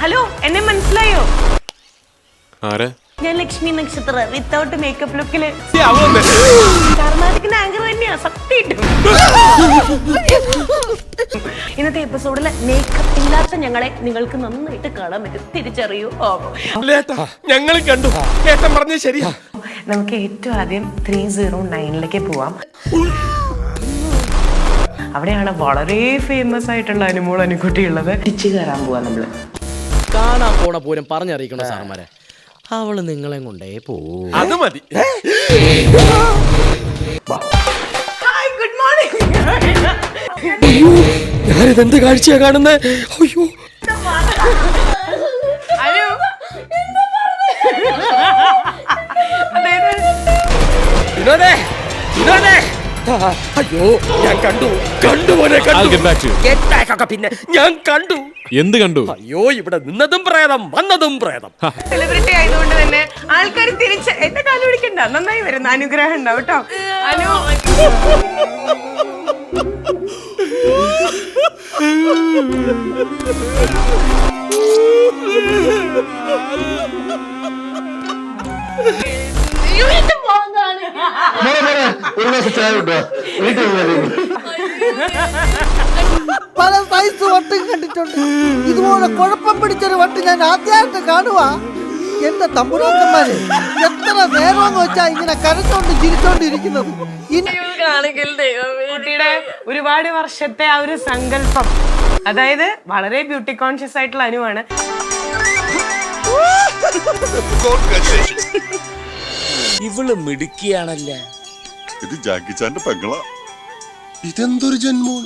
Hello എന്നെ മനസ്സിലായോ? ആരെ? ഞാൻ ലക്ഷ്മി നക്ഷത്ര വിത്തൗട്ട് മേക്കപ്പ് ലുക്കിൽ കർണാടകത്തിന്റെ ആങ്കർ തന്നെയാ സത്യമായിട്ടും. ഇന്നത്തെ എപ്പിസോഡിൽ മേക്കപ്പ് ഇല്ലാത്ത ഞങ്ങളെ നിങ്ങൾക്ക് നന്നായിട്ട് കാണാൻ പറ്റും. തിരിച്ചറിയൂ ഞങ്ങൾ കണ്ടു. പറഞ്ഞു ശരിയാ. നമുക്ക് ഏറ്റവും ആദ്യം ത്രീ സീറോ നയനിലേക്ക് പോവാം. അവിടെയാണ് വളരെ ഫേമസ് ആയിട്ടുള്ള അനുമോൾ അനുക്കുട്ടി ഉള്ളത് തിരിച്ചു കയറാൻ പോവാ നമ്മൾ. കാണാൻ പോണ പോലും പറഞ്ഞറിയിക്കണം സാറന്മാരെ? അവൾ നിങ്ങളെ കൊണ്ടേ പോ അത് മതി. ഗുഡ് മോർണിംഗ് ഞാനിതെന്ത് കാഴ്ചയാ കാണുന്നേ? അയ്യോ. വിനോദേ വിനോദേ അയ്യോ ഞാൻ കണ്ടു. കണ്ടു പോലെ I'll get back to you. Get back ഒക്കെ പിന്നെ ഞാൻ കണ്ടു. എന്ത് കണ്ടു? അയ്യോ ഇവിടെ നിന്നതും പ്രേതം വന്നതും പ്രേതം. സെലിബ്രിറ്റി ആയതുകൊണ്ട് തന്നെ ആൾക്കാർ തിരിച്ച് എന്നെ കാൽ പിടിക്കണ്ട. നന്നായി വരുന്ന അനുഗ്രഹം ഉണ്ടാവും കേട്ടോ. അനു. ഒരു ഗ്ലാസ് ചായ കിട്ടുക വീട്ടിൽ വരും പല സൈസ് വട്ടും കണ്ടിട്ടുണ്ട്. ഇതുപോലെ കുഴപ്പം പിടിച്ചൊരു വട്ട് ഞാൻ ആദ്യമായിട്ട് കാണുക എന്റെ തമ്പുരാക്കന്മാര് എത്ര നേരമെന്ന് വെച്ചാ ഇങ്ങനെ കരച്ചോണ്ട് ചിരിച്ചോണ്ട് ഇരിക്കുന്നത് കുട്ടിയുടെ ഒരുപാട് വർഷത്തെ ആ ഒരു സങ്കല്പം. അതായത് വളരെ ബ്യൂട്ടി കോൺഷ്യസ് ആയിട്ടുള്ള അനുവാണ്. ഇവൾ മിടുക്കിയാണല്ലേ? ഇത് ജാക്കിച്ചാന്റെ പെങ്ങളാ. ഇതെന്തൊരു ജന്മോ?